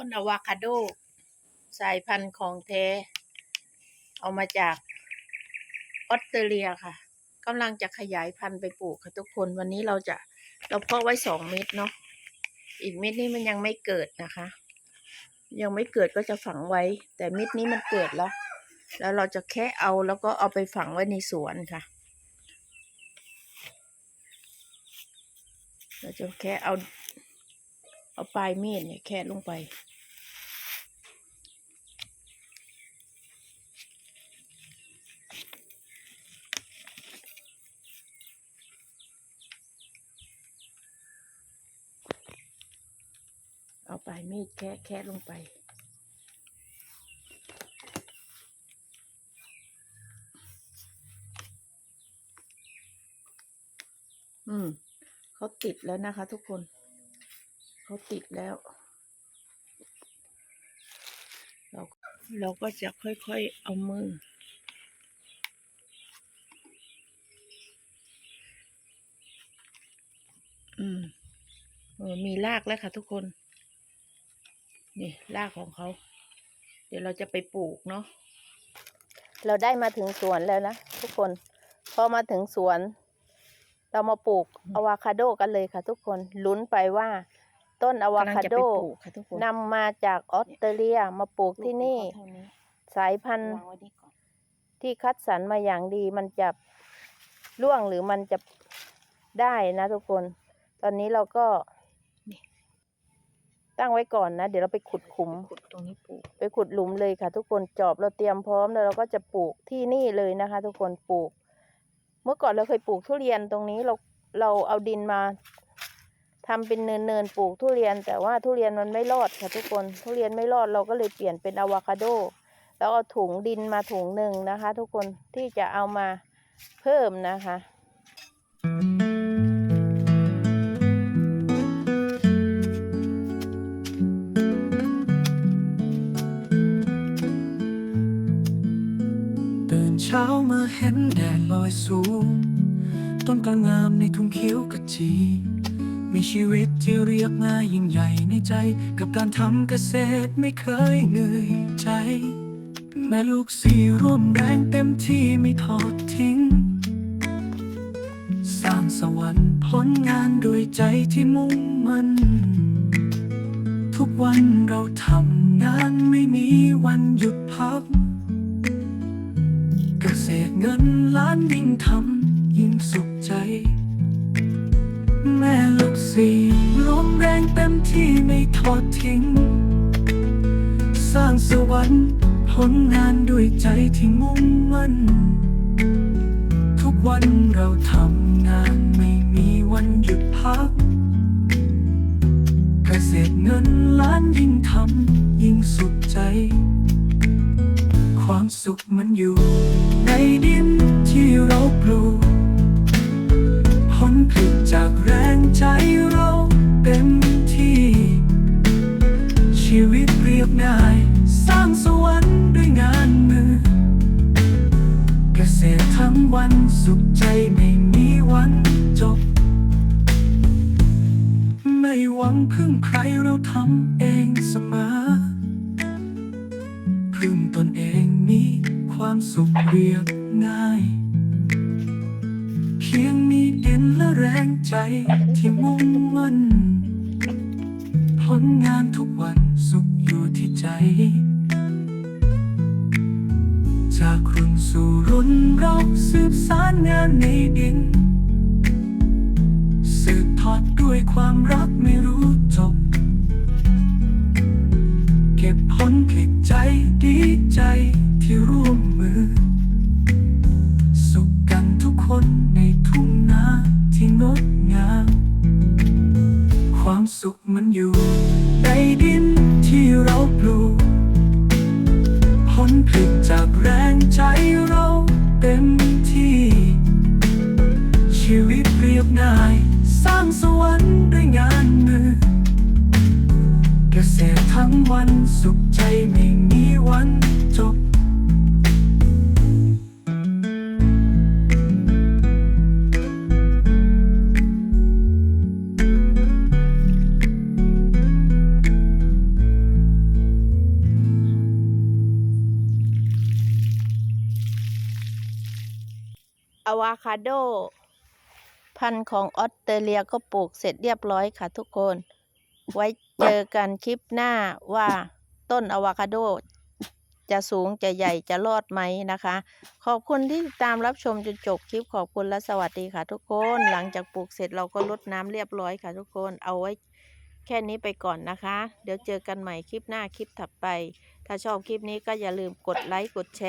ต้นอะวาคาโด สายพันธุ์ของแท้ เอามาจากออสเตรเลียค่ะกำลังจะขยายพันธุ์ไปปลูกค่ะทุกคนวันนี้เราจะเราเพาะไว้สองเม็ดเนาะอีกเม็ดนี้มันยังไม่เกิดนะคะ ยังไม่เกิดก็จะฝังไว้ แต่เม็ดนี้มันเกิดแล้ว แล้วเราจะแค่เอาแล้วก็เอาไปฝังไว้ในสวนค่ะ เราจะแค่เอาเอาปลายมีดเนี่ยแค่ลงไป ปลายมีดแค่แค่ลงไป อืมเขาติดแล้วนะคะ ทุกคน เขาติดแล้ว เราเราก็จะค่อยๆเอามืออืมมีรากแล้วค่ะทุกคน นี่รากของเขา เดี๋ยวเราจะไปปลูกเนาะเราได้มาถึงสวนแล้วนะทุกคนพอมาถึงสวน เรามาปลูกอะวาคาโดกันเลยค่ะ ทุกคนลุ้นไปว่า ต้นอะวาคาโดกำลังจะไปปลูกค่ะทุกคนนำมาจากออสเตรเลียมาปลูกที่นี่ลูกของเขาเท่านี้สายพันธุ์วางไว้นี่ก่อนที่คัดสรรมาอย่างดีมันจะร่วงหรือมันจะได้นะทุกคน ตอนนี้เราก็นี่ ตั้งไว้ก่อนนะ เดี๋ยวเราไปขุดขุม ขุดตรงนี้ปลูก ไปขุดหลุมเลยค่ะ ทุกคนจอบเราเตรียมพร้อมแล้วเราก็จะปลูกที่นี่เลยนะคะ ทุกคนปลูก เมื่อก่อนเราเคยปลูกทุเรียนตรงนี้เราเราเอาดินมาทำเป็นเนินเนินๆปลูกทุเรียน แต่ว่าทุเรียนมันไม่รอดค่ะทุกคนทุเรียนไม่รอดเราก็เลยเปลี่ยนเป็นอะวาคาโดแล้วเอาถุงดินมาถุงหนึ่งนะคะ ทุกคนที่จะเอามาเพิ่มนะคะ ช้ามาเห็นแดดลอยสูง ต้นกางามในทุ่งเขียวกระจีมีชีวิตที่เรียบง่ายยิ่งใหญ่ในใจ กับการทำเกษตรไม่เคยเหนื่อยใจ แม่ลูกสี่ร่วมแรงเต็มที่ไม่ทอดทิ้ง สร้างสวรรค์ผลงานด้วยใจที่มุ่งมั่นทุกวันเราทำงานไม่มีวันหยุดพัก เงินล้านยิ่งทำยิ่งสุขใจ แม่ลูกสี่รวมแรงเต็มที่ไม่ทอดทิ้ง สร้างสวรรค์ผลงานด้วยใจที่มุ่งมั่น ทุกวันเราทำงานไม่มีวันหยุดพักเกษตรเงินล้านยิ่งทำยิ่งสุขใจ ความสุขมันอยู่ ในดินที่เราปลูกผลผลิตจากแรงใจเราเต็มที่ ชีวิตเรียบง่าย สร้างสวรรค์ด้วยงานมือ เกษตรทั้งวันสุขใจไม่มีวันจบ ไม่หวังพึ่งใครเราทำเองเสมอพึ่งตนเอง สุขเรียบง่าย เพียงมีดินและแรงใจที่มุ่งมั่นผลงานทุกวันสุขอยู่ที่ใจ จากรุ่นสู่รุ่นเราสืบสานงานในดิน สืบทอดด้วยความรักไม่รู้ สุขมันอยู่ อะวาคาโด พันธุ์ของออสเตรเลียก็ปลูกเสร็จเรียบร้อยค่ะทุกคน ไว้เจอกันคลิปหน้าว่าต้นอะวาคาโด จะสูงจะใหญ่จะรอดไหมนะคะ ขอบคุณที่ติดตามรับชมจนจบคลิปขอบคุณและสวัสดีค่ะทุกคน หลังจากปลูกเสร็จเราก็ลดน้ำเรียบร้อยค่ะทุกคนเอาไว้แค่นี้ไปก่อนนะคะ เดี๋ยวเจอกันใหม่คลิปหน้าคลิปถัดไป ถ้าชอบคลิปนี้ก็อย่าลืมกดไลค์กดแชร์